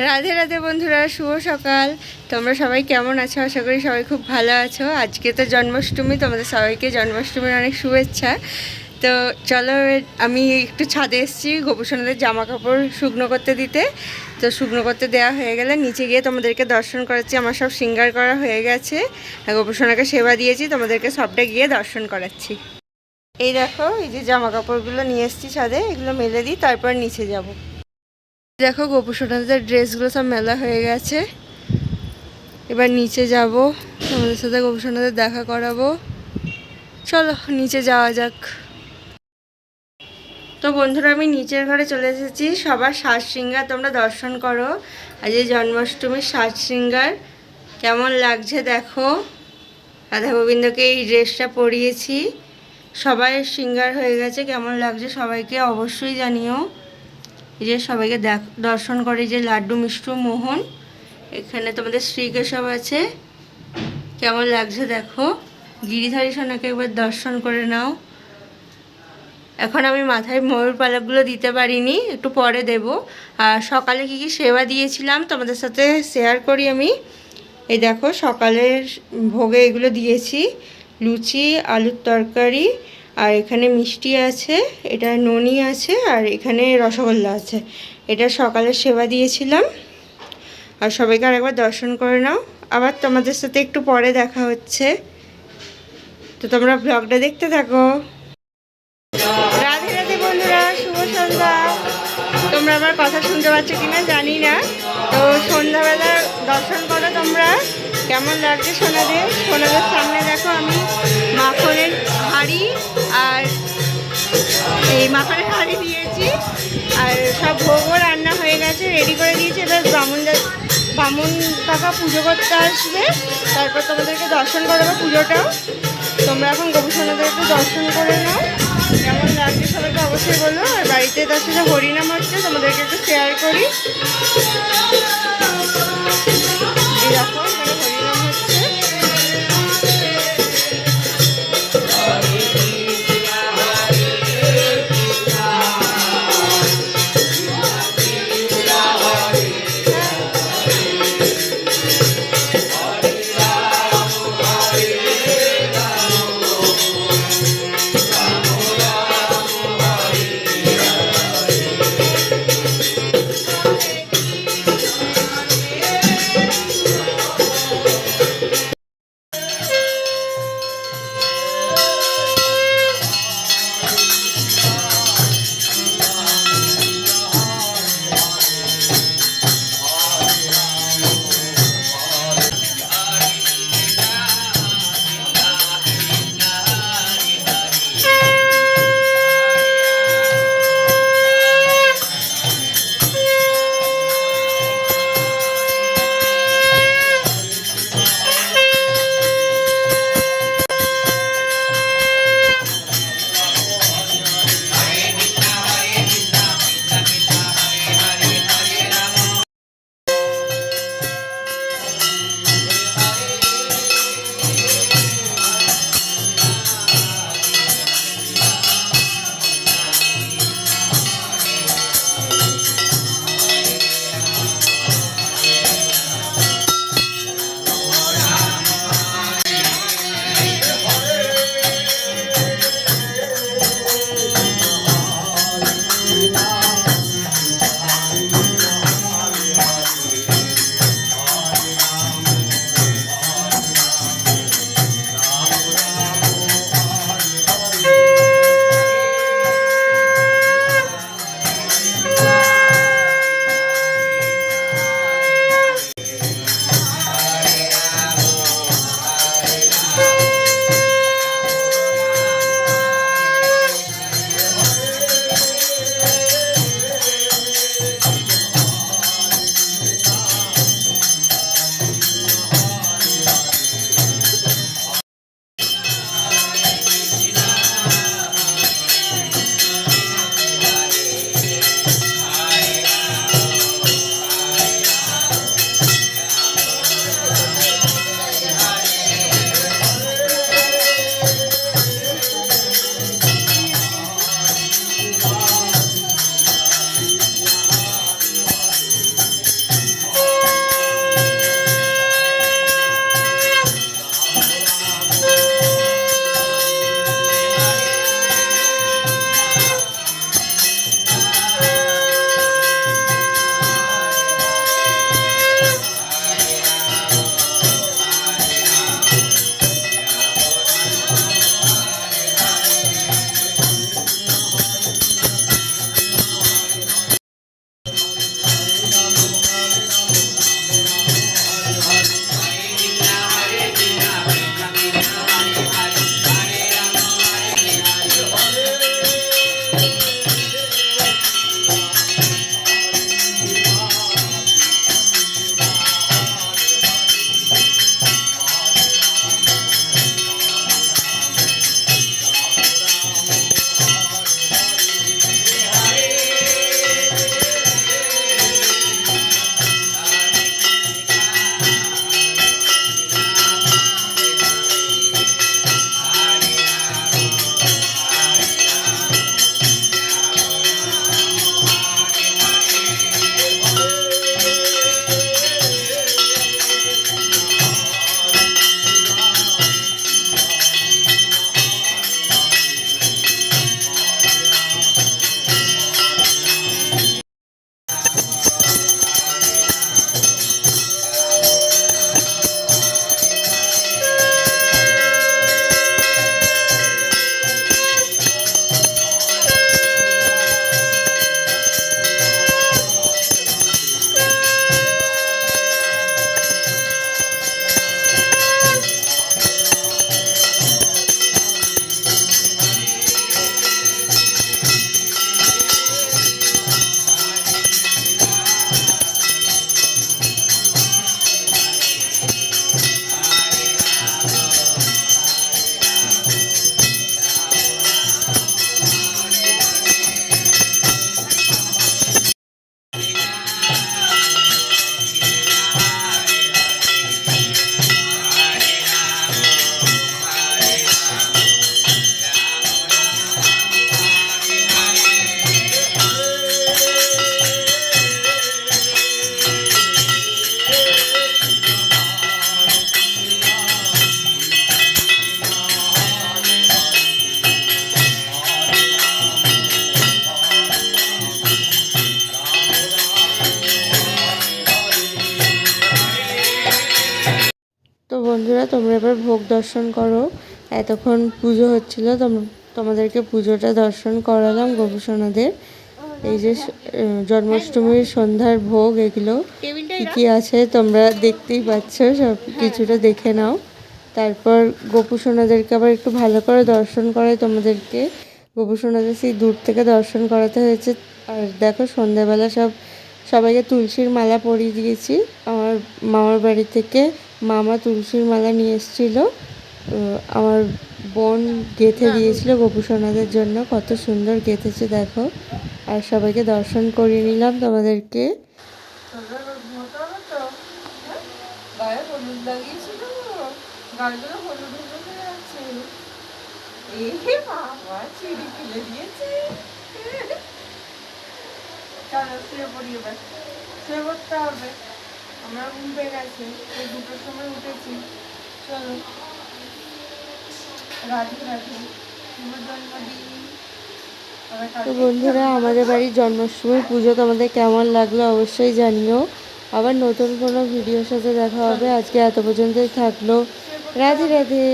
রাধে রাধে বন্ধুরা, শুভ সকাল। তোমরা সবাই কেমন আছো? আশা করি সবাই খুব ভালো আছো। আজকে তো জন্মাষ্টমী, তোমাদের সবাইকে জন্মাষ্টমীর অনেক শুভেচ্ছা। তো চলো, আমি একটু ছাদে এসেছি গোপুসোনাদের জামা কাপড় শুকনো করতে দিতে। তো শুকনো করতে দেওয়া হয়ে গেলে নিচে গিয়ে তোমাদেরকে দর্শন করাচ্ছি। আমার সব সিঙ্গার করা হয়ে গেছে। গোপুসোনাকে সেবা দিয়েছি, তোমাদেরকে সবটা গিয়ে দর্শন করাচ্ছি। এই দেখো, এই যে জামা কাপড়গুলো নিয়ে এসেছি ছাদে, এগুলো মেলে দিই, তারপর নিচে যাব। দেখো গোপুসোনাদের ড্রেসগুলো সব মেলা হয়ে গেছে। এবার নিচে যাব, তোমাদের সাথে গোপুসোনাদের দেখা করাবো। চলো, নিচে যাওয়া যাক। তো বন্ধুরা, আমি নিচের ঘরে চলে এসেছি। সবার সাজ শৃঙ্গার তোমরা দর্শন করো। আজ এই জন্মাষ্টমীর সাজ শৃঙ্গার কেমন লাগছে দেখো। রাধা গোবিন্দকে এই ড্রেসটা পরিয়েছি। সবাই শৃঙ্গার হয়ে গেছে, কেমন লাগছে সবাইকে অবশ্যই জানিও। এই যে সবাইকে দেখ, দর্শন করে যে লাড্ডু মিষ্টু মোহন। এখানে তোমাদের শ্রীকেশব আছে। কেমন লাগছে দেখো? গিরিধারী সোনাকে একবার দর্শন করে নাও। এখন আমি মাথায় ময়ূর পালকগুলো দিতে পারিনি, একটু পরে দেব। আর সকালে কি কি সেবা দিয়েছিলাম তোমাদের সাথে শেয়ার করি আমি। এই দেখো সকালের ভোগে এগুলো দিয়েছি। লুচি, আলুর তরকারি আর এখানে মিষ্টি আছে, এটা ননি আছে, আর এখানে রসগোল্লা আছে। এটা সকালের সেবা দিয়েছিলাম। আর সবাইকে আরেকবার দর্শন করে নাও। আবার তোমাদের সাথে একটু পরে দেখা হচ্ছে। তো তোমরা ব্লগটা দেখতে থাকো। রাধে রাধে বন্ধুরা, শুভ সন্ধ্যা। তোমরা আমার কথা শুনতে পাচ্ছ কিনা জানি না। তো সন্ধ্যাবেলা দর্শন করো তোমরা। কেমন লাগছে সোনাদের? সোনাদের সামনে দেখো আমি মাখনের হাঁড়ি আর এই মাখনের হাঁড়ি দিয়েছি। আর সব ভোগও রান্না হয়ে গেছে রেডি করে দিয়েছি। এবার ব্রাহ্মণ বামুন কাকা পুজো করতে আসবে। তারপর তোমাদেরকে দর্শন করাবো পুজোটাও। তোমরা এখন একটু দর্শন করে নাও। কেমন লাগছে সবাইকে অবশ্যই বলো। আর বাড়িতে তার সাথে হরিনাম হচ্ছে, তোমাদেরকে একটু শেয়ার করি। তোমরা এবার ভোগ দর্শন করো। এতক্ষণ পুজো হচ্ছিল তোম- তোমাদেরকে পুজোটা দর্শন করালাম গোপুসোনাদের এই যে জন্মাষ্টমীর সন্ধ্যার ভোগ এগুলো কি কি আছে তোমরা দেখতেই পাচ্ছ সব কিছুটা দেখে নাও। তারপর গোপুসোনাদেরকে আবার একটু ভালো করে দর্শন করাই তোমাদেরকে। গোপুসোনাদের সেই দূর থেকে দর্শন করাতে হয়েছে। আর দেখো সন্ধ্যাবেলা সব সবাইকে তুলসীর মালা পরিয়ে দিয়েছি আমার মামার বাড়ি থেকে। মামা তুলসীর মালা নিয়ে এসেছিল। আমার বোন গেঁথে দিয়েছিল গোপুসোনাদের জন্য। কত সুন্দর গেঁথেছে দেখো। আর সবাইকে দর্শন করিয়ে নিলাম তোমাদেরকে। হয়ে চলো শুয়ে শুয়ে পড়তে হবে। আমরা ঘুম পেয়ে গেছে এই দুটোর সময় উঠেছি। চলো রাধে রাধে। শুভ জন্মদিন। তো বন্ধুরা আমাদের বাড়ির জন্মাষ্টমীর পুজো তোমাদের কেমন লাগল অবশ্যই জানিও। আবার নতুন কোনো ভিডিওর সাথে দেখা হবে। আজকে এত পর্যন্তই থাকল। রাধে রাধে।